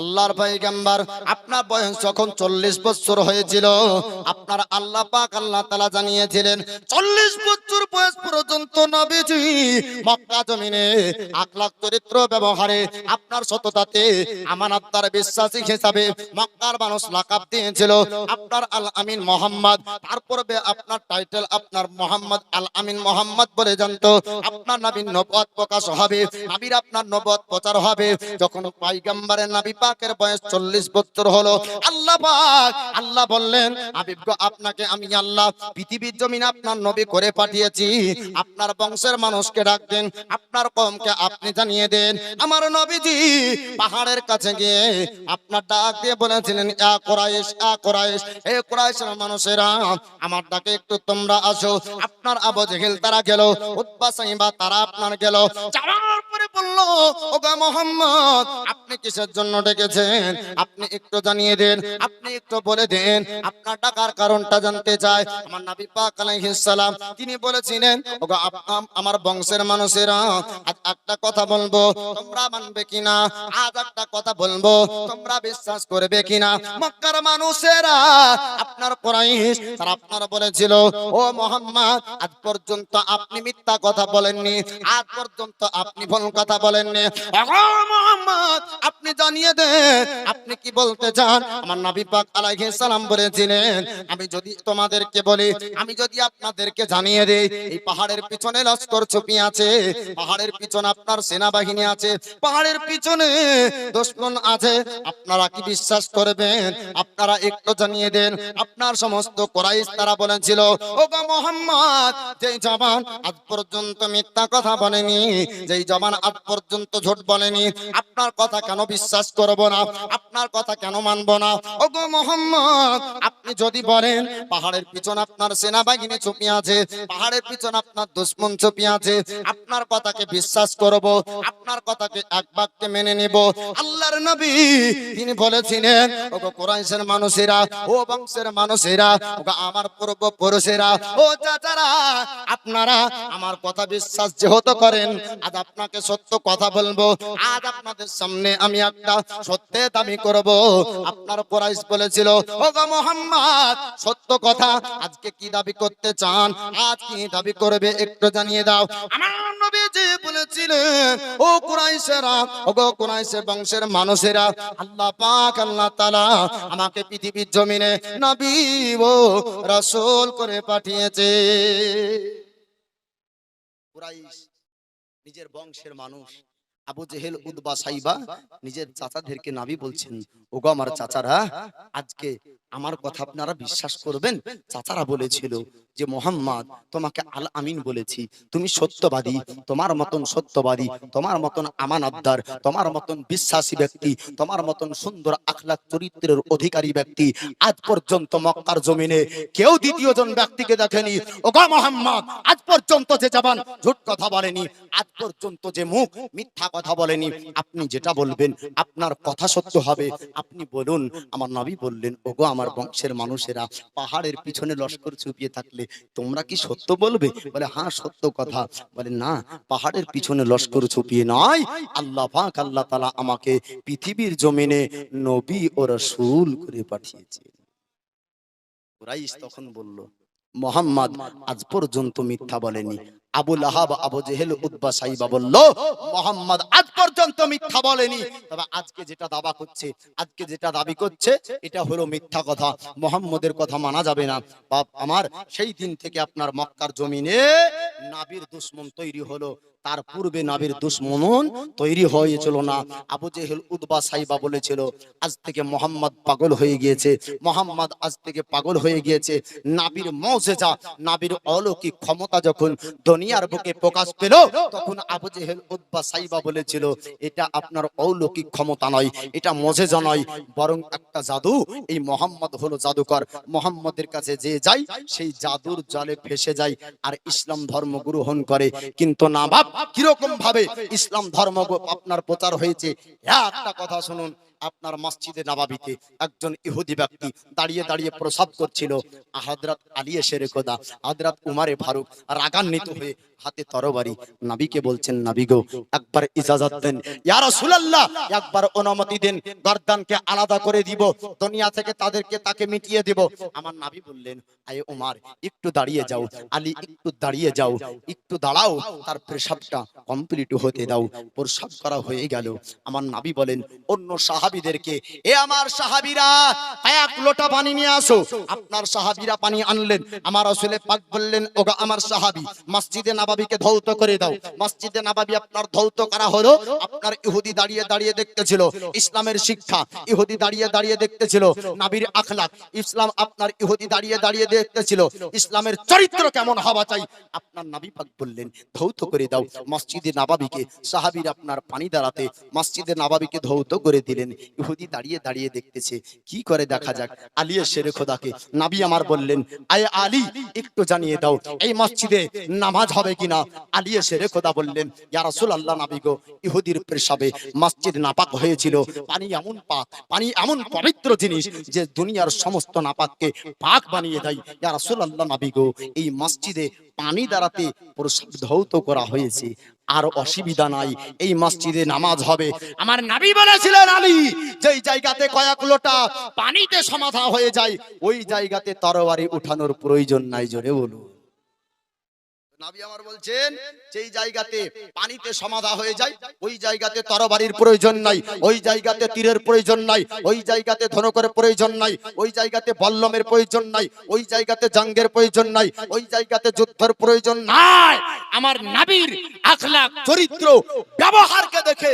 আল্লাহর পয়গম্বর, আপনার বয়স যখন চল্লিশ বছর হয়েছিল, আপনার আল্লাহ পাক আল্লাহ তালা জানিয়েছিলেন, চল্লিশ বছর বয়স পর্যন্ত নবীজি মক্কা জমিনে আখলাখ চরিত্র ব্যবহারে আপনার সততাতে আমানতদার বিশ্বাসী হিসাবে মক্কার মানুষ লাকাব দিয়েছিল। আপনার আল আমিন মোহাম্মদ তারপর আপনার টাইটেল আপনার মোহাম্মদ আল আমিন মোহাম্মদ বলে জানতো। আপনার নবীন নবদ প্রকাশ হবে, নবীর আপনার নবদ প্রচার হবে। যখন পাইগাম্বারের নবী পাকের বয়স চল্লিশ বছর হলো। আল্লাহ পাক, আল্লাহ বললেন হাবিব আপনাকে আমি আল্লাহ পৃথিবীর জমিন আপনার নবী করে পাঠিয়েছি। আপনার বংশের মানুষকে ডাকতেন আপনার কমকে আপনি জানিয়ে দেন। আমার নবীজি পাহাড়ের কাছে গিয়ে আপনার ডাক দিয়ে বলেছিলেন মানুষেরা, আমার ডাকে একটু তোমরা আসো। আপনার আবু জেহেল তারা গেল উতবা সাইবা তারা আপনার গেল। যাওয়ার পরে বলল, ওগা মোহাম্মদ, আপনি কিসের জন্য ডেকেছেন আপনি একটু জানিয়ে দেন, আপনি একটু বলে দেন, আপনার ডাকার কারণটা জানতে চাই। আমার নবী পাক আলাইহিস সালাম, তিনি বলেছিলেন, ওগো আমার বংশের মানুষেরা, আজ একটা কথা বলব, তোমরা মানবে কিনা? আজ একটা কথা বলব, তোমরা বিশ্বাস করবে কিনা? মক্কার মানুষেরা, আপনার কোরাইশ, তারা আপনার বলেছিল, ও মোহাম্মদ, আজ পর্যন্ত আপনি মিথ্যা কথা বলেননি, আজ পর্যন্ত আপনি ভুল কথা বলেননি। মোহাম্মদ, আপনি জানিয়ে দেন আপনি কি বলতে চান? আমার নবী পাক সালাম বলেছিলেন, আমি যদি তোমাদেরকে বলি, আমি যদি আপনাদেরকে জানিয়ে এই পাহাড়ের পিছনে লস্কর ছুপি আছে, পাহাড়ের পিছনে আপনার সেনাবাহিনী আছে, পাহাড়ের পিছনে দুশ্মন আছে, আপনারা কি বিশ্বাস করবেন? আপনারা একটু জানিয়ে দেন, আপনার সমস্ত কোরাইশ তারা বলেছিল ও মোহাম্মদ, যেই জবান আজ পর্যন্ত মিথ্যা কথা বলেনি, যেই জবান আজ পর্যন্ত ঝোট বলেনি, আপনার কথা কেন বিশ্বাস করব না। আপনার কথা কেন মানব না? ও গো মোহাম্মদ, আপনি যদি বলেন, পাহাড়ের পিছনে আপনার সেনাবাহিনী চুপি আছে, পাহাড়ের পিছনে আপনার দুশ্মন চুপি আছে, আপনার কথাকে বিশ্বাস করব, আপনার কথাকে এক বাক্যে মেনে নিব। আল্লাহর নবী, তিনি বলেছিলেন ও গো কোরাইশের মানুষেরা, ও বংশের মানুষেরা ও গো আমার পূর্ব পুরুষেরা ও চাচারা, আপনারা আমার কথা বিশ্বাস যেহেতু করেন, আজ আপনাকে সত্য কথা বলব। আজ আপনাদের সামনে আমি একটা সত্যের দাবি করব। আপনার কোরাইশ বলেছিল ও গো মোহাম্মদ, সত্য কথা। আজকে কি দাবি করতে চান? আজ কি দাবি করবে? একটু জানিয়ে দাও। আমার নবীজি বলেছিলেন, ও কুরাইশেরা ও গো কুরাইশের বংশের মানুষেরা, আল্লাহ পাক, আল্লাহ তাআলা আমাকে পৃথিবীর জমিনে নবী ও রাসূল করে পাঠিয়েছে। কুরাইশ নিজের বংশের মানুষ। আবু জেহেল উদ্বা সাইবা নিজের চাচাদেরকে নাবি বলছেন ওগো আমার চাচারা আজকে আমার কথা আপনারা বিশ্বাস করবেন? চাচারা বলেছিল যে মোহাম্মদ তোমাকে আল আমিন বলেছি। তুমি সত্যবাদী তোমার মতন সত্যবাদী তোমার মতন আমানতদার তোমার মতন বিশ্বাসী ব্যক্তি তোমার মতন সুন্দর আখলাক চরিত্রের অধিকারী ব্যক্তি আজ পর্যন্ত মক্কার জমিনে কেউ দ্বিতীয় জন ব্যক্তিকে দেখেনি। ওগো মোহাম্মদ আজ পর্যন্ত যে জবান ঝুট কথা বলেনি আজ পর্যন্ত যে মুখ মিথ্যা কথা বলেনি। আপনি যেটা বলবেন আপনার কথা সত্য হবে। আপনি বলুন আমার নবী বললেন ওগো আমার বংশের মানুষেরা পাহাড়ের পিছনে লস্কর চুপিয়ে থাকলে তোমরা কি সত্য বলবে? বলে হ্যাঁ সত্য কথা। বলে, না, পাহাড়ের পিছনে লস্কর চুপিয়ে নয়। আল্লাহ পাক আল্লাহ তালা আমাকে পৃথিবীর জমিনে নবী ও রসুল করে পাঠিয়েছে তখন বলল, মোহাম্মদ, আজ পর্যন্ত মিথ্যা বলেনি। আবু লাহাব আবু জেহেল উদ্বা সাইবা বলল মোহাম্মদ আজ পর্যন্ত মিথ্যা বলেনি। তবে আজকে যেটা দাবা করছে আজকে যেটা দাবি করছে এটা হলো মিথ্যা কথা। মোহাম্মদের কথা মানা যাবে না। বাপ আমার সেই দিন থেকে আপনার মক্কার জমিনে নাবির দুশ্মন তৈরি হলো। তার পূর্বে নাবির দুশ্মন তৈরি হয়েছিল না। আবু জেহেল উদ্বা সাইবা বলেছিল আজ থেকে মোহাম্মদ পাগল হয়ে গিয়েছে। মোহাম্মদ আজ থেকে পাগল হয়ে গিয়েছে। নাবির মৌজেজা নাবির অলৌকিক ক্ষমতা যখন দুনিয়ার বুকে প্রকাশ পেল তখন আবু জেহেল উদ্বা সাইবা বলেছিল এটা আপনার অলৌকিক ক্ষমতা নয় এটা মজেজা নয় বরং একটা জাদু। এই মোহাম্মদ হলো জাদুকর। মোহাম্মদের কাছে যে যায় সেই জাদুর জালে ফেসে যায় আর ইসলাম ধর্ম গ্রহণ করে। কিন্তু না বাপ কীরকম ভাবে ইসলাম ধর্ম আপনার প্রচার হয়েছে? একটা কথা শুনুন আপনার মসজিদে নবাবিতে একজন ইহুদি ব্যক্তি দাঁড়িয়ে দাঁড়িয়ে প্রসাব করছিল। হযরত আলী এসে খোদা হযরত উমারে ফারুক রাগান্বিত হয়ে হাতে তরবারি। নাবিকে বলছেন, নাবি গো, একবার ইজাজত দেন। ইয়া রাসূলুল্লাহ, একবার অনুমতি দেন। গর্দানকে আলাদা করে দিব। দুনিয়া থেকে তাদেরকে তাকে মিটিয়ে দেব। আমার নাবি বললেন, আয়ে ওমর একটু দাঁড়িয়ে যাও। আলী, একটু দাঁড়িয়ে যাও। একটু দাঁড়াও, তার পেশাবটা কমপ্লিট হতে দাও। প্রসাব করা হয়ে গেল। আমার নাবি বলেন, অন্য সাহাবীদেরকে, এ আমার সাহাবীরা, এক লোটা পানি নিয়ে আসো। আপনার সাহাবীরা পানি আনলেন। আমার রাসূলে পাক বললেন, ওগা আমার সাহাবী, মসজিদে নববীকে ধৌত করে দাও। মসজিদে নববী আপনার ধৌত করা হলো, আপনার ইহুদি দাঁড়িয়ে দাঁড়িয়ে দেখতেছিল। ইসলামের শিক্ষা, ইহুদি দাঁড়িয়ে দাঁড়িয়ে দেখতেছিল। নবীর আখলাক, ইসলাম আপনার ইহুদি দাঁড়িয়ে দাঁড়িয়ে দেখতেছিল। ইসলামের চরিত্র কেমন হওয়া চাই? আপনার নবী পাক বললেন, ধৌত করে দাও। মসজিদে নববীকে, সাহাবীর আপনার পানি দাঁড়াতে মসজিদে নববীকে ধৌত করে দিলেন। ইহুদি দাঁড়িয়ে দাঁড়িয়ে দেখতেছে। কি করে দেখা যাক? আলী শেরে খোদাকে নাবি আমার বললেন, আয় আলী, একটু জানিয়ে দাও, এই মসজিদে নামাজ হবে কিনা? আলী শেরে খোদা বললেন, ইয়া রাসূলুল্লাহ নবী গো, ইহুদির পেশাবে মসজিদ নাপাক হয়েছিল। পানি এমন পাক, পানি এমন পবিত্র জিনিস যে দুনিয়ার সমস্ত নাপাককে পাক বানিয়ে দেয়। ইয়া আল্লাহ নবী গো, এই মসজিদে পানি দ্বারাতে ধৌত করা হয়েছে। আর অসুবিধা নাই, এই মসজিদে নামাজ হবে। আমার নাবি বলেছিলেন আলী, যেই জায়গাতে কয়েক লোটা পানিতে সমাধা হয়ে যায়, ওই জায়গাতে তরবারি উঠানোর প্রয়োজন নাই, জোরে বলুন। নাবি আমার বলছেন যেই জায়গাতে পানিতে সমাধা হয়ে যায় ওই জায়গাতে তরবারির প্রয়োজন নাই ওই জায়গাতে তীরের প্রয়োজন নাই ওই জায়গাতে ধনুকের প্রয়োজন নাই ওই জায়গাতে বল্লমের প্রয়োজন নাই ওই জায়গাতে জঙ্গের প্রয়োজন নাই ওই জায়গাতে যুদ্ধের প্রয়োজন নাই। আমার নাবির আখলাক চরিত্র ব্যবহারকে দেখে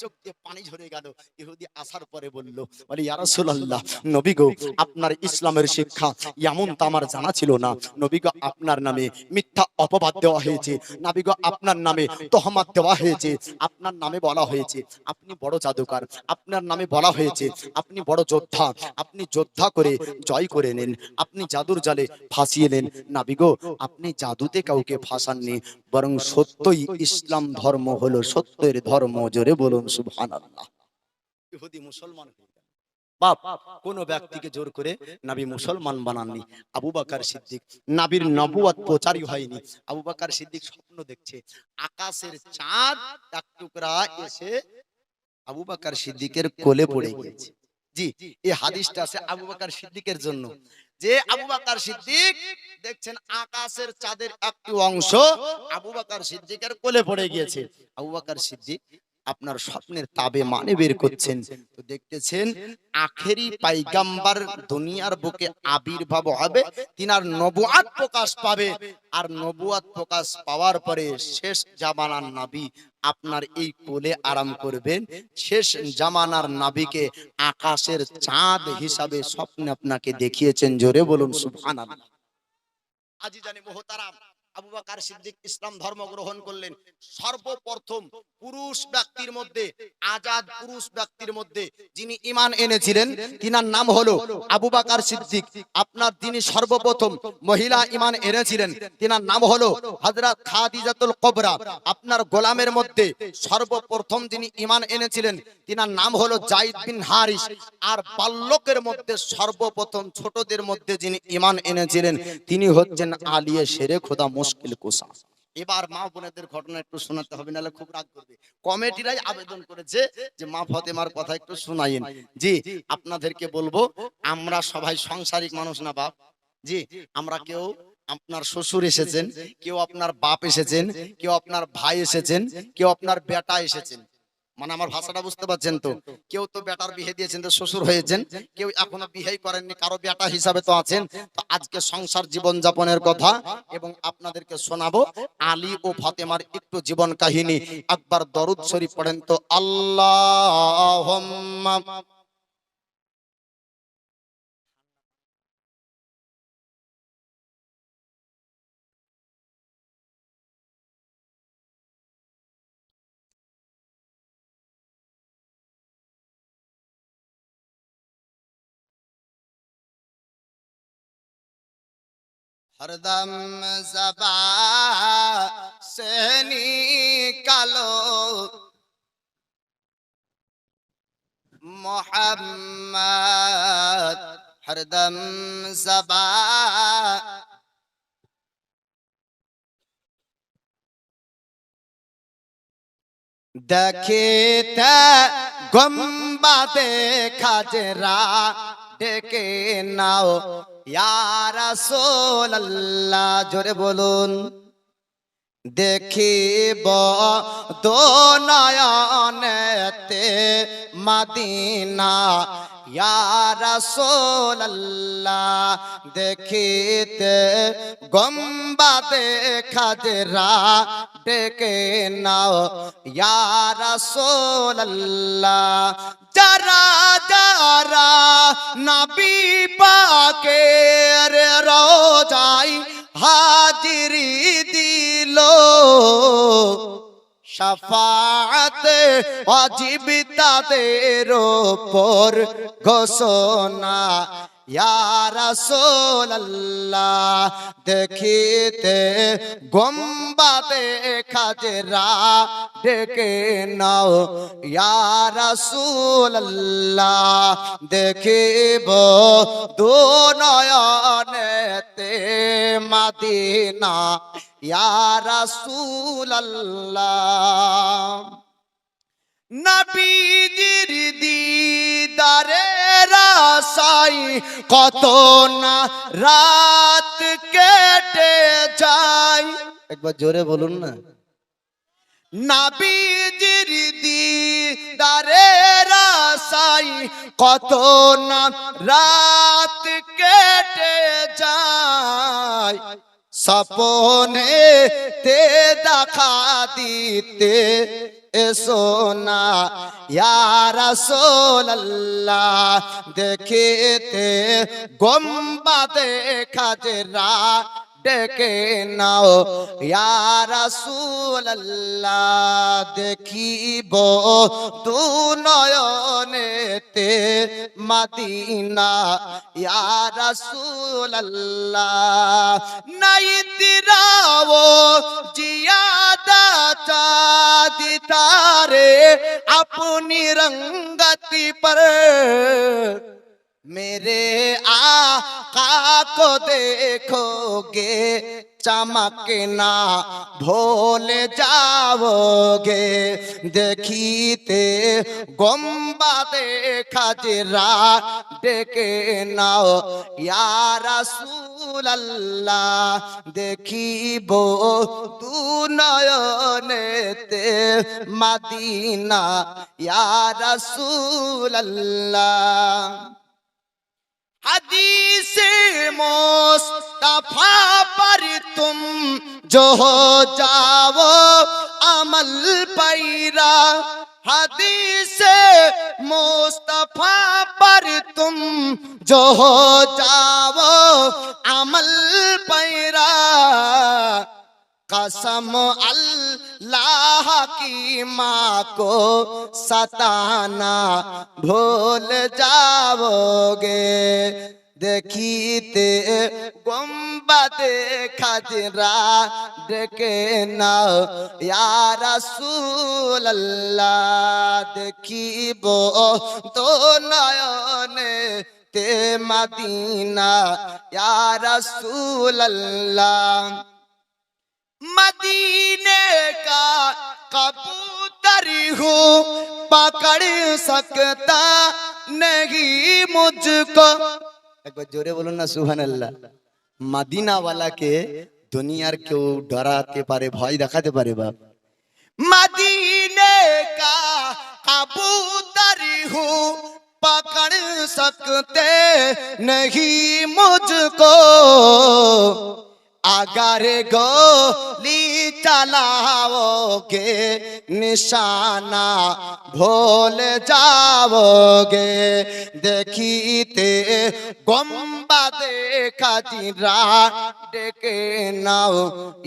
চোখ দিয়ে পানি ঝরে গেল। ইহুদি আসার পরে বলল, বলে, ইয়া রাসূলুল্লাহ, নবী গো, আপনার ইসলামের শিক্ষা এমন তো আমার জানা ছিল না। নবী গো, আপনার নামে মিথ্যা অপবাদ দেওয়া হয়েছে। নবী গো, আপনার নামে তহমাত দেওয়া হয়েছে। আপনার নামে বলা হয়েছে, আপনি বড় জাদুকর। আপনার নামে বলা হয়েছে, আপনি বড় যোদ্ধা। আপনি যোদ্ধা করে জয় করে নেন। আপনি জাদুর জালে ফাঁসিয়ে নেন নাবি গো, আপনি জাদুতে কাউকে ফাঁসাননি, বরং সত্যই ইসলাম ধর্ম হলো সত্যের ধর্ম। জোরে বলুন সুবহানাল্লাহ। ইহুদি মুসলমান বাপ কোন ব্যক্তিকে জোর করে নাবি মুসলমান বানাননি। আবু বাকার সিদ্দিক নাবির নবুয়াত প্রচারই হয়নি। আবু বাকার সিদ্দিক স্বপ্ন দেখছে। আকাশের চাঁদ এক টুকরা এসে আবু বাকার সিদ্দিকের কোলে পড়ে গিয়েছে। জি এই হাদিসটা আছে আবু বাকার সিদ্দিকের জন্য। যে আবু বাকার সিদ্দিক দেখছেন আকাশের চাঁদের একটি অংশ আবু বাকার সিদ্দিকের কোলে পড়ে গিয়েছে। আবু বাকার সিদ্দিক আপনার স্বপ্নের তাবে মানে বের করছেন। তো দেখতেছেন আখেরি পাইগাম্বার দুনিয়ার বুকে আবির্ভাব হবে তিনার নবুয়াত প্রকাশ পাবে। আর নবুয়াত প্রকাশ পাওয়ার পরে শেষ জামানার নাবি আপনার এই কোলে আরাম করবেন। শেষ জামানার নাবিকে আকাশের চাঁদ হিসাবে স্বপ্নে আপনাকে দেখিয়েছেন। জোরে বলুন সুবহানাল্লাহ। আজি জানি মোহতারাম। আবু বকর সিদ্দিক ইসলাম ধর্ম গ্রহণ করলেন। সর্বপ্রথম পুরুষ ব্যক্তির মধ্যে, আজাদ পুরুষ ব্যক্তির মধ্যে যিনি ঈমান এনেছিলেন, তিনার নাম হলো আবু বকর সিদ্দিক। আপনার তিনি সর্বপ্রথম মহিলা ঈমান এনেছিলেন, তিনার নাম হলো হযরত খাদিজাতুল কুবরা। আপনার গোলামের মধ্যে সর্বপ্রথম যিনি ঈমান এনেছিলেন, তিনার নাম হলো জাইদ বিন হারিস। আর বাল্যকের মধ্যে সর্বপ্রথম ছোটদের মধ্যে যিনি ইমান এনেছিলেন, তিনি হচ্ছেন আলিয়ে শেরে খোদা মুশকিল কুসা। এবার মা বোনেদের ঘটনা একটু শোনাতে হবে, নাহলে খুব রাগ করবে। কমিটিরাই আবেদন করেছে যে মা ফতেমার কথা একটু শোনাইন জি, আপনাদেরকে বলব, আমরা সবাই সাংসারিক মানুষ না বাপ। জি, আমরা কেউ আপনার শ্বশুর এসেছেন, কেউ আপনার বাপ এসেছেন, কেউ আপনার ভাই এসেছেন, কেউ আপনার বেটা এসেছেন। মানে আমার ভাষাটা বুঝতে পারছেন তো। কেউ তো বেটার বিয়ে দিয়েছেন তো শ্বশুর হয়েছেন, কেউ এখনও বিয়ে করেননি, কারও বেটা হিসাবে তো আছেন। তো আজকে সংসার জীবন যাপনের কথা এবং আপনাদেরকে শোনাবো আলী ও ফাতেমার একটু জীবন কাহিনী। একবার দরুদ শরীফ পড়েন তো আল্লাহ হরদম জবা সে নিকালো মোহাম্মদ হরদম জবা দেখিতে গম্বাদে খাজরা ডেকে নাও সোল্লাহ জোরে বলুন। দেখিব দোনয়নেতে মদিনা ইয়ারা সোল্লাহ দেখিতে গম্বাদে খাজরা ডেকে নাও। ইয়ারা সোল্লাহ যারা যারা নবী পাকের রোজাই হাজিরি দিল। শাফাত অজিব তাদের ওপর ঘোষণা। ইয়া রাসূলুল্লাহ, দেখিতে গম্বাদে খাজরা, ডেকে নাও। ইয়া রাসূলুল্লাহ, দেখিব দু নয়নেতে মাদিনা। ইয়া রাসূলুল্লাহ নবীজির দিদারে রাসাই কত না রাত কেটে যায়। একবার জোরে বলুন না। নাবিজির দিদারে রাসাই কত না রাত কেটে যায়। সপনে তে দেখা দিতে এসো না। ইয়ারা সোল্লাহ দেখিতে গম্বাদে খাজরা ডেকে নাও ইয়ারসুল্লাহ দেখিব তু নয়নেতে মাদিনা। ইয়ারসুল্লাহ নাই দিরাও জিয়াদা চাঁদি আপনি রঙ্গতি পর। मेरे आका को देखोगे चमकना भूल जाओगे देखीते गम्बा देखा जरा ডেকে নাও ইয়া রাসূলুল্লাহ দেখিব দু নয়নেতে মদিনা ইয়া রাসূলুল্লাহ हदीस হাদিসে মোস্তফা পর তুম জো যাও, আমল পাইরা। হাদিসে মোস্তফা পর তুম জো যাও, আমল পাইরা। কসম আল্লাহ अल्लाह की माँ को सताना भूल जाओगे देखीते गुम्बद खजरा डके नाओ या रसूल अल्लाह देखिबो तो नयने ते मदीना या रसूल अल्लाह मदीने का कबूतर हूँ पकड़ सकता नहीं मुझको একবার জোরে বলুন না সুহান আল্লাহ মাদিনা ওয়ালাকে দুনিয়ার কেউ ডরাতে পারে ভয় দেখাতে পারে বাপ मदीने का कबूतर हूँ पकड़ सकते नहीं मुझको আগারে গলি চালাও গে, নিশানা ভোল যাওগে দেখিতে গম্বা দেখাতিরা ডেকে নাও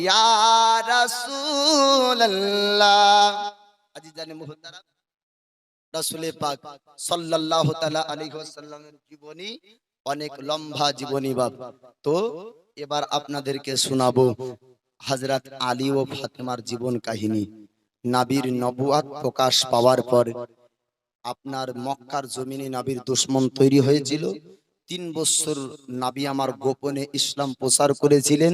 ইয়ার সুল্লাহ আজি জানে মুহতারা রসুল পাক সাল্লাল্লাহু তাআলা আলাইহি ওয়াসাল্লামের জীবনী, অনেক লম্বা জীবনী বাপ। তো এবার আপনাদেরকে শোনাবো হযরত আলী ও ফাতেমার জীবন কাহিনী। নাবির নবুয়াত প্রকাশ পাওয়ার পর আপনার মক্কার জমিনে নাবির দুশ্মন তৈরি হয়েছিল। তিন বছর নাবি আমার গোপনে ইসলাম প্রচার করেছিলেন।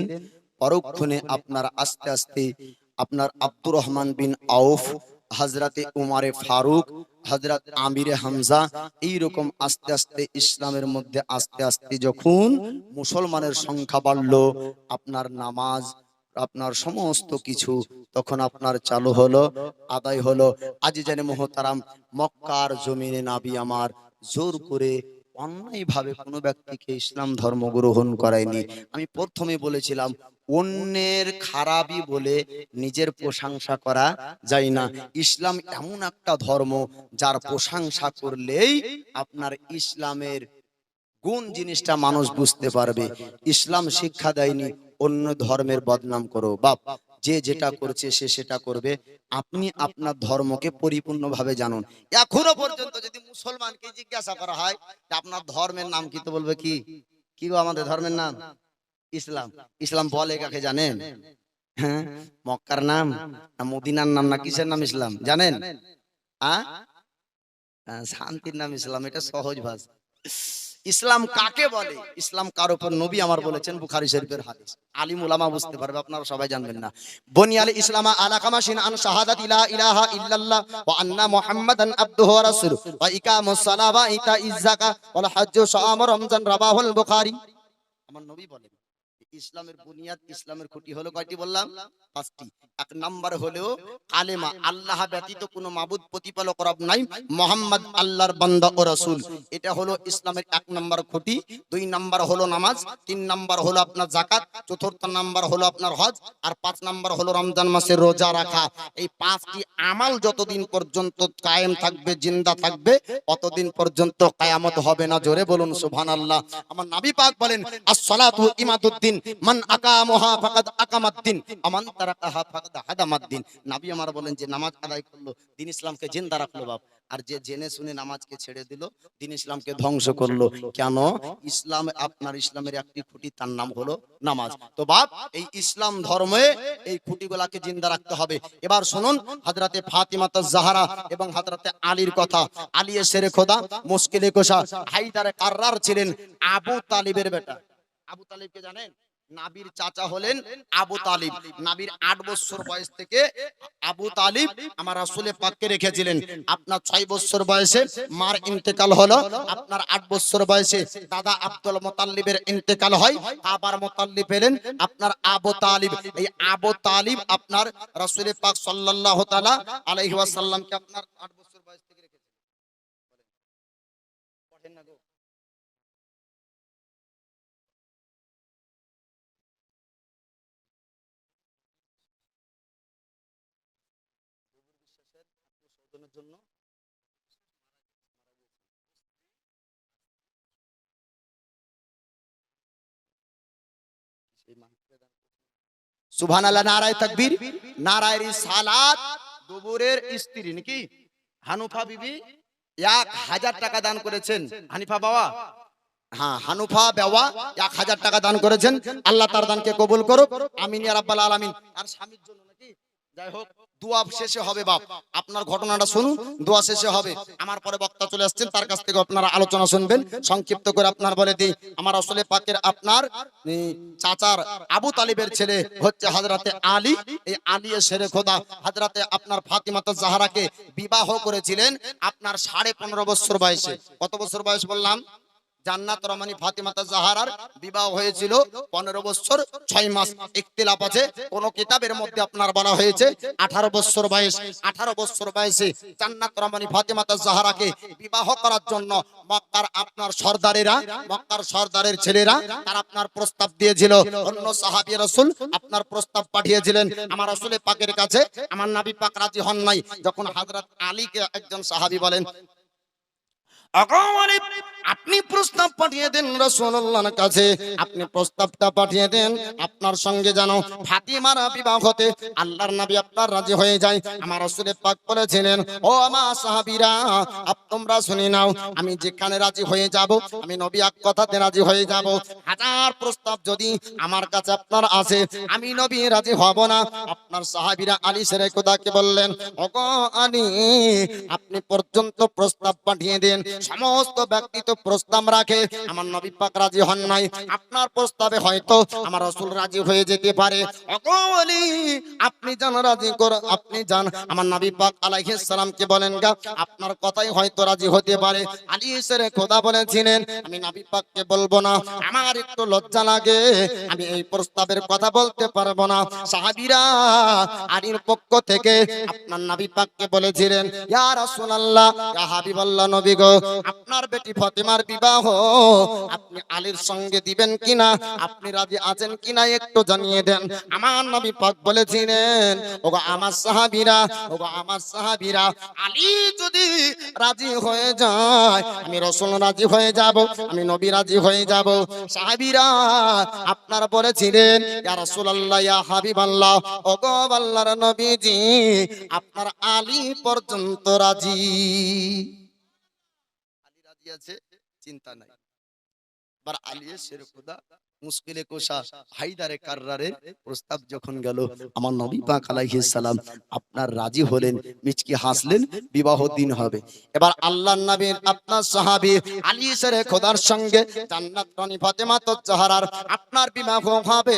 পরক্ষণে আপনার আস্তে আস্তে আপনার আব্দুর রহমান বিন আউফ হজরতে উমারে ফারুক হজরত আমিরে হামজা এই রকম আস্তে আস্তে ইসলামের মধ্যে আস্তে আস্তে যখন মুসলমানের সংখ্যা বাড়লো আপনার নামাজ আপনার সমস্ত কিছু তখন আপনার চালু হলো আদায় হলো। আজি জানে মোহতারাম মক্কার জমিনে নাবি আমার জোর করে অন্যায়ভাবে কোনো ব্যক্তিকে ইসলাম ধর্ম গ্রহণ করায়নি। আমি প্রথমে বলেছিলাম অন্যের খারাপই বলে নিজের প্রশংসা করা যায় না। ইসলাম এমন একটা ধর্ম যার প্রশংসা করলেই আপনার ইসলামের কোন জিনিসটা মানুষ বুঝতে পারবে। ইসলাম শিক্ষা দেয়নি, অন্য ধর্মের বদনাম করো। বাপ, যে যেটা করছে সে সেটা করবে। আপনি আপনার ধর্মকে পরিপূর্ণভাবে জানুন। এখনও পর্যন্ত যদি মুসলমানকে জিজ্ঞাসা করা হয়, আপনার ধর্মের নাম কি? তো বলবে কি? কি আমাদের ধর্মের নাম? ইসলাম। ইসলাম। বলে কাকে জানেন? হ্যাঁ? মক্কার নাম না মদিনার নাম না কিসের নাম ইসলাম? জানেন? আ? শান্তির নাম ইসলাম এটা সহজ ভাষা। ইসলাম কাকে বলে? ইসলাম কার উপর নবী আমার বলেছেন বুখারী শরীফের হাদিস। আলিম উলামা বুঝতে পারবে আপনারা সবাই জানবেন না। বনি আল ইসলামা আলা কামাশিন আন শাহাদাত ইলা ইলাহা ইল্লাল্লাহ ওয়া আন্না মুহাম্মাদান আবদুহু ওয়া রাসূলুহু ওয়া ইকামুস সালাহ ওয়া ইতাইজ যাকাত ওয়াল হজ্জ শাম রমজান রাবাহুল বুখারী। আমার নবী বলেন। ইসলামের বুনিয়াদ ইসলামের খুঁটি হলো কয়টি বললাম? পাঁচটি। এক নাম্বার হলো কালেমা। আল্লাহ ব্যতীত কোনো মাবুদ প্রতিপালক রব নাই মোহাম্মদ আল্লাহর বান্দা ও রাসূল। এটা হলো ইসলামের এক নাম্বার খুঁটি দুই নাম্বার হলো নামাজ তিন নাম্বার হলো আপনার জাকাত চতুর্থ নাম্বার হলো আপনার হজ আর পাঁচ নাম্বার হলো রমজান মাসে রোজা রাখা। এই পাঁচটি আমাল যতদিন পর্যন্ত কায়েম থাকবে জিন্দা থাকবে অতদিন পর্যন্ত কায়ামত হবে না। জোরে বলুন সুবহানাল্লাহ। আমার নবী পাক বলেন as-salatu ইমাদুদ্দিন। মান আকামুহা ফাকাদ আকামাদ্দিন। আমান তারাকাহা ফাকাদ হাদামাদ্দিন। নবী আমার বলেন যে নামাজ আদায় করল, দিন ইসলামকে জিন্দা রাখল বাপ। আর যে জেনে শুনে নামাজকে ছেড়ে দিল, দিন ইসলামকে ধ্বংস করল। কেন? ইসলাম, আপনার ইসলামের একটি খুঁটি, তার নাম হলো নামাজ। তো বাপ, এই ইসলাম ধর্মে এই খুঁটিগুলাকে জিন্দা রাখতে হবে। এবার শুনুন হযরতে ফাতিমাতা জাহারা এবং হযরতে আলীর কথা। আলী শেরে খোদা, মুশকিলে কোষা, হায়দারে কাররার ছিলেন আবু তালিবের বেটা। আবু তালিবকে জানেন? নাবির চাচা হলেন আবু তালিব। নাবির আট বছর বয়স থেকে আবু তালিব আমার রাসূলে পাককে রেখেছিলেন। আপনার ছয় বছর বয়সে মার ইন্তেকাল হলো। আপনার আট বছর বয়সে দাদা আব্দুল মোতাল্লিবের ইন্তেকাল হয়। আবার মোতাল্লিব পেলেন আপনার আবু তালিব। এই আবু তালিব আপনার রাসূলে পাক সাল্লাল্লাহু তাআলা আলাইহি ওয়াসাল্লামকে আপনার আট বছর বয়স থেকে সুবহানাল্লাহ, নারায় তাকবীর। নারায়ের সালাত স্ত্রী নাকি? হানুফা বিবি, এক হাজার টাকা দান করেছেন। হানিফা বাবা? হ্যাঁ হানুফা বেওয়া এক হাজার টাকা দান করেছেন। আল্লাহ তার দানকে কবুল করুক। আমিন রাব্বাল আলামিন। আর স্বামীর জন্য নাকি? যাই হোক দোয়া শেষে হবে বাপ। আপনার ঘটনাটা শুনুন দোয়া শেষে হবে। আমার পরে বক্তা চলে আসছেন, তার কাছ থেকে আপনারা আলোচনা শুনবেন। সংক্ষিপ্ত করে আপনার বলে দিই, আমার আসলে পাকের আপনার চাচার আবু তালিবের ছেলে হচ্ছে হাজরাতে আলী। এই আলী শেরে খোদা, হাজরাতে আপনার ফাতিমাতা জাহারাকে বিবাহ করেছিলেন। আপনার সাড়ে পনেরো বছর বয়সে। কত বছর বয়স বললাম? জান্নাত রমানি ফাতিমাতা জাহারার বিবাহ হয়েছিল। পনেরো বছর, ছয় মাস ইখতিলাফ আছে। কোন কিতাবের মধ্যে আপনার বলা হয়েছে, আঠারো বছর বয়স, আঠারো বছর বয়সে জান্নাত রমানি ফাতিমাতা জাহারাকে বিবাহ করার জন্য মক্কার আপনার সর্দারেরা, মক্কার সর্দারের ছেলেরা, তার আপনার প্রস্তাব দিয়েছিল। অন্য সাহাবী রাসূল আপনার প্রস্তাব পাঠিয়েছিলেন, আমার রাসূলে পাকের কাছে আমার নবী পাক রাজি হন নাই। যখন হযরত আলীকে একজন সাহাবী বলেন আপনি প্রস্তাব পাঠিয়ে দেন রাসূলুল্লাহর কাছে। আপনি প্রস্তাবটা পাঠিয়ে দেন। আপনার সঙ্গে জানো ফাতিমার বিবাহ হতে আল্লাহর নবী আপনার রাজি হয়ে যায়। আমার রাসূলে পাক বলেছিলেন, ও আমার সাহাবীরা, আপ তোমরা শুনে নাও, আমি যেখানে রাজি হয়ে যাব, আমি নবী এক কথাতে রাজি হয়ে যাব। হাজার প্রস্তাব যদি আমার কাছে আপনার আছে আমি নবী রাজি হব না। আপনার সাহাবীরা আলী সেরে কোদাকে বললেন, ওগো আলী, আপনি পর্যন্ত প্রস্তাব পাঠিয়ে দেন। সমস্ত ব্যক্তি তো প্রস্তাব রাখে আমার নবী পাক রাজি হন নাই। আপনার প্রস্তাবে হয়তো আমার রসুল রাজি হয়ে যেতে পারে। অগলি আপনি জান রাজি কর, আপনি জান আমার নবী পাক আলাইহিস সালামকে বলেন, গা, আপনার কথাই হয়তো রাজি হতে পারে। আলী এসের খোদা বলেছিলেন, আমি নবী পাককে বলব না, আমার একটু লজ্জা লাগে, আমি এই প্রস্তাবের কথা বলতে পারব না। সাহাবীরা আলীর পক্ষ থেকে আপনার নবী পাককে বলেছিলেন, ইয়া রাসূলুল্লাহ, ইয়া হাবিবাল্লাহ নবী গো, আপনার বেটি ফাতেমার বিবাহ আপনি আলীর সঙ্গে দিবেন কিনা? আপনি রাজি আছেন কিনা একটু জানিয়ে দেন। আমার নবী পাক বলেছিলেন, ওগো আমার সাহাবীরা, ওগো আমার সাহাবীরা, আলী যদি রাজি হয়ে যায়, আমি রসুল রাজি হয়ে যাব, আমি নবী রাজি হয়ে যাব। সাহাবীরা আপনার বলেছিলেন, ইয়া রাসূলুল্লাহ, ইয়া হাবিবাল্লাহ, ওগো আল্লাহর নবীজি, আপনার আলী পর্যন্ত রাজি। আলী রাজি আছে? চিন্তা নাই। এবার আলিয়ে শের খুদা মুশকিলে কোষা হাইদারে কাররারের প্রস্তাব যখন গেল আমার নবী পাক আলাইহিস সালাম আপনার রাজি হলেন মিচকি হাসলেন বিবাহ দিন হবে। এবার আল্লাহর নবীর আপনার সাহাবী আলী শের খোদার সঙ্গে জান্নাত রানী ফাতেমা তো জাহরার আপনার বিবাহ হবে।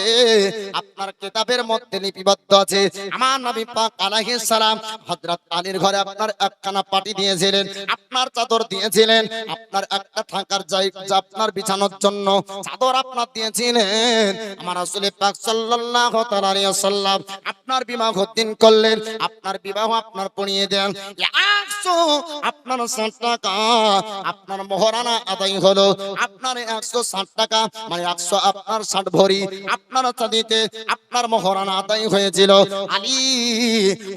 আপনার কিতাবের মধ্যে লিপিবদ্ধ আছে আমার নবী পাক আলাইহিস সালাম হযরত আলীর ঘরে আপনার একখানা পাটি দিয়েছিলেন আপনার চাদর দিয়েছিলেন আপনার একটা থাকার জায়গা আপনার বিছানোর জন্য চাদর আপনার দিয়েছিলেন আমার রাসূল পাক সাল্লাল্লাহু তাআলা ওয়াসাল্লাম আপনার বিবাহ দিন করলেন, আপনার বিবাহ আপনার পড়িয়ে দেন। একশো আপনার ষাট টাকা, আপনার মহারানা আদায় হলো। আপনার একশো ষাট টাকা মানে একশো আপনার ষাট ভরি আপনার চাঁদিতে আপনার মহারানা আদায় হয়েছিল। আলী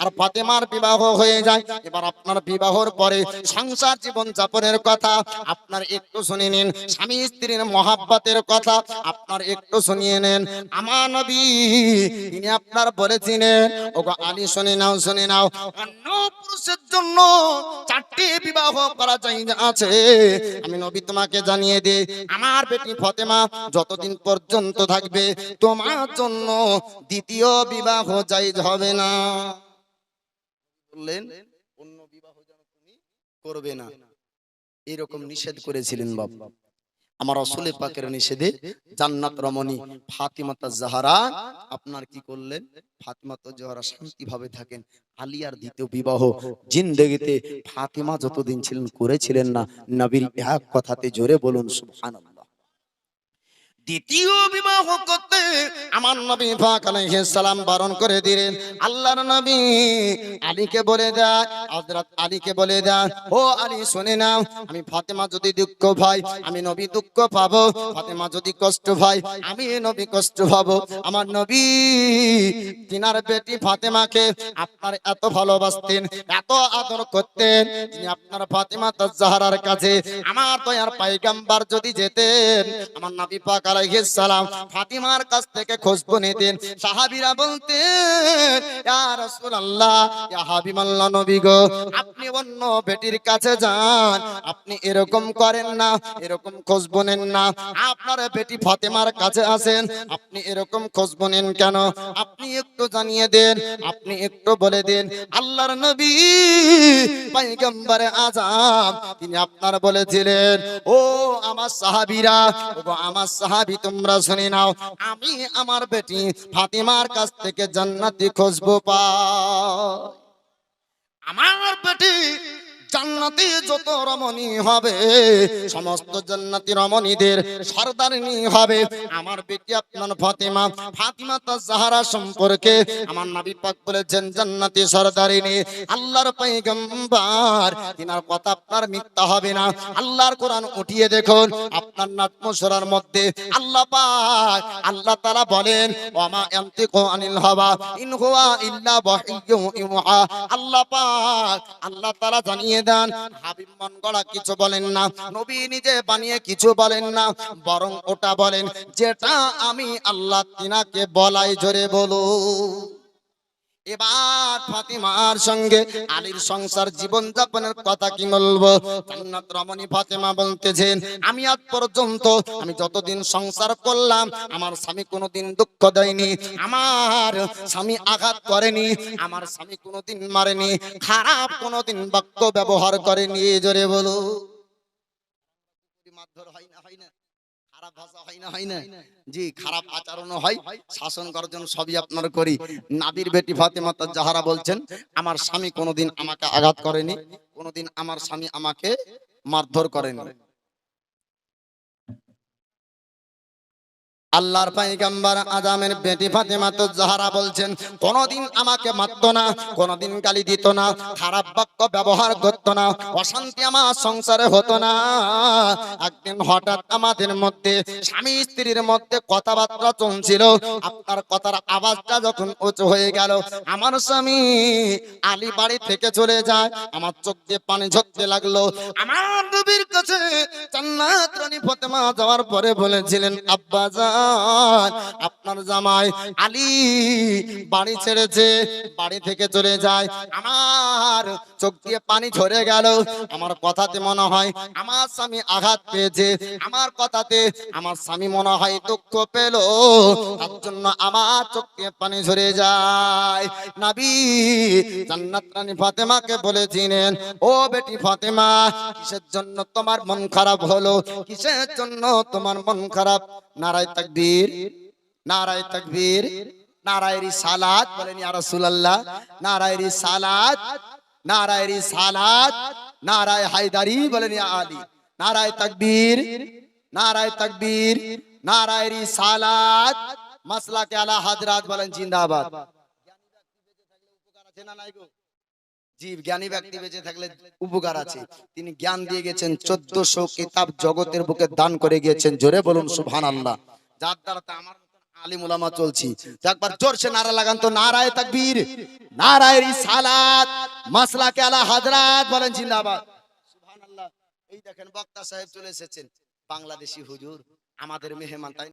আর ফাতেমার বিবাহ হয়ে যায়। এবার আপনার বিবাহর পরে সংসার জীবন যাপনের কথা আপনার একটু শুনে নিন। স্বামী স্ত্রীর মহাব্বতের কথা আপনার একটু শুনিয়ে নেন। আমার নবী তিনি আপনার বলেছিলেন, ওগো আলী শুনে নাও শুনে নাও, অন্য পুরুষের জন্য চারটি বিবাহ করা চাই আছে। আমি নবী তোমাকে জানিয়ে দে আমার বেটি ফতেমা যতদিন পর্যন্ত থাকবে, তোমার জন্য দ্বিতীয় বিবাহ জায়েজ হবে না। বললেন, অন্য বিবাহ যেন তুমি করবে না। এরকম নিষেধ করেছিলেন বাবা আমার রসুল পাকের নিষেধে জান্নাত রমণী ফাতিমাতা জাহারা আপনার কি করলেন? ফাতিমাতা জাহারা শান্তি ভাবে থাকেন। আলিয়ার দ্বিতীয় বিবাহ। জিন্দেগিতে ফাতিমা যতদিন ছিলেন করেছিলেন না নবীর এক কথাতে জোরে বলুন সুবহানাল্লাহ। দ্বিতীয় বিবাহ করতে আমার নবী পাক আলাইহিস সালাম বারণ করে দিলেন। আল্লাহর নবী আলীকে বলে দেয় হযরত আলীকে বলে দেয় ও আলী, শুনে নাও, আমি ফাতেমা যদি দুঃখ পাই, আমি নবী দুঃখ পাবো। ফাতেমা যদি কষ্ট পাই আমি নবী কষ্ট পাবো। আমার নবী, তিনার বেটি ফাতেমাকে আপনার এত ভালোবাসতেন, এত আদর করতেন তিনি আপনার ফাতেমা তাজহারার কাছে, আমার দয়ার পাইগাম্বার যদি যেতেন, আমার নবী পাক আলাইহিস ফাতিমার কাছ থেকে খোঁজ নিতেন। সাহাবীরা বলতেন, ইয়া রাসূলুল্লাহ, ইয়া হাবিবাল্লাহ নবী গো, আপনি অন্য বেটির কাছে যান। আপনি এরকম করেন না, এরকম খোঁজ নেন না। আপনার বেটি ফাতেমার কাছে আসেন, আপনি এরকম খোঁজ নেন কেন? আপনি একটু জানিয়ে দেন, আপনি একটু বলে দেন। আল্লাহর নবী পয়গম্বরে আজম তিনি আপনার বলেছিলেন, ও আমার সাহাবীরা, ও আমার সাহাবী তোমরা শুনে নাও আমি আমার বেটি ফাতিমার কাছ থেকে জান্নাতি খুশবু পা আমার বেটি জান্নাতি যত রমণী হবে, সমস্ত জান্নাতি রমণীদের সর্দারিনী হবে। আমার বেটি আপনার ফাতিমা ফাতিমা তার জাহারা সম্পর্কে আমার নবী পাক বলেছেন, জান্নাতি সর্দারিনী, আল্লাহর পয়গম্বর। তিনার কথা আপনার মিথ্যা হবে না। আল্লাহর কোরআন উঠিয়ে দেখুন, আপনার নাটমসরার মধ্যে আল্লাহ পাক, আল্লাহ তাআলা বলেন, ওয়ামা ইয়ান্তিকু আনিল হাওয়া, ইন হুয়া ইল্লা ওয়াহিয়্যু ইউহা। আল্লাহ পাক, আল্লাহ তাআলা জানিয়ে দেন হাবিব মন গড়া কিছু বলেন না, নবী নিজে বানিয়ে কিছু বলেন না, বরং ওটা বলেন, যেটা আমি আল্লাহ তিনাকে বলাই জোরে বলো এবার ফাতিমার সঙ্গে আলীর সংসার জীবন যাপনের কথা কি বলব? জান্নাত রমণী ফাতিমা বলতেছেন, আমি আজ পর্যন্ত, আমি যতদিন সংসার করলাম, আমার স্বামী কোনোদিন দুঃখ দেয়নি, আমার স্বামী আঘাত করেনি, আমার স্বামী কোনোদিন মারেনি, খারাপ কোনোদিন বাক্য ব্যবহার করেনি। জোরে বলো। মারধর হয় খারাপ ভাষা হয় না হয় না? জি খারাপ আচরণও হয় শাসন করার জন্য সবই আপনার করি। নাবির বেটি ফাতেমা তার যাহারা বলছেন আমার স্বামী কোনোদিন আমাকে আঘাত করেনি কোনোদিন আমার স্বামী আমাকে মারধর করেনি। আল্লাহর পাইগাম্বার আদামের বেটি ফাতেমা তো যাহারা বলছেন, কোনদিন আমাকে মারতো না, কোনদিন গালি দিত না, খারাপ বাক্য ব্যবহার করতো না, অশান্তি আমার সংসারে হতো না। একদিন হঠাৎ আমাদের মধ্যে, স্বামী স্ত্রীর মধ্যে কথাবার্তা চলছিল। আপনার কথার আওয়াজটা যখন উঁচু হয়ে গেল, আমার স্বামী আলী বাড়ি থেকে চলে যায়, আমার চোখ দিয়ে পানি ঝরতে লাগল। আমার কাছে জান্নাত রানী ফাতেমা যাওয়ার পরে বলেছিলেন, আব্বা জান আপনার জামাই আলী বাড়ি ছেড়েছে, বাড়ি থেকে চলে যায়। আমার চোখ দিয়ে পানি ঝরে গেল, আমার কথাতে মনে হয় আমার স্বামী আঘাত পেয়েছে। আমার কথাতে আমার স্বামী মনে হয় দুঃখ পেল, তার জন্য আমার চোখ দিয়ে পানি ঝরে যায়। নাবি, জান্নাত রানী ফাতেমাকে বলেছিলেন, ও বেটি ফাতেমা, কিসের জন্য তোমার মন খারাপ হলো? কিসের জন্য তোমার মন খারাপ? নারায় তাকবীর নারায় তাকবীর, নারায় রিসালাত বলেন ইয়া রাসূলুল্লাহ, নারায় রিসালাত নারায় রিসালাত, নারায় হায়দারি বলেন ইয়া আলী, নারায় তাকবীর নারায় তাকবীর, নারায় রিসালাত, মাসলাকে আলা হাজরাত বলেন জিন্দাবাদ। জি জ্ঞানী ব্যক্তি বেঁচে থাকলে উপকার আছে। তিনি জ্ঞান দিয়ে গেছেন চোদ্দশো কিতাব জগতের বুকে দান করে গিয়েছেন। জোরে বলুন আল্লাহ। যার দ্বারা আমার আলিম উলামা চলছি। একবার জোরসে নারা লাগান তো নারায় তাকবীর। নারায় রিসালাত মাসলাকে আলা হাজরাত বলেন জিন্দাবাদ। সুবহানাল্লাহ। এই দেখেন বক্তা সাহেব চলে এসেছেন। বাংলাদেশি হুজুর আমাদের মেহমান তাই?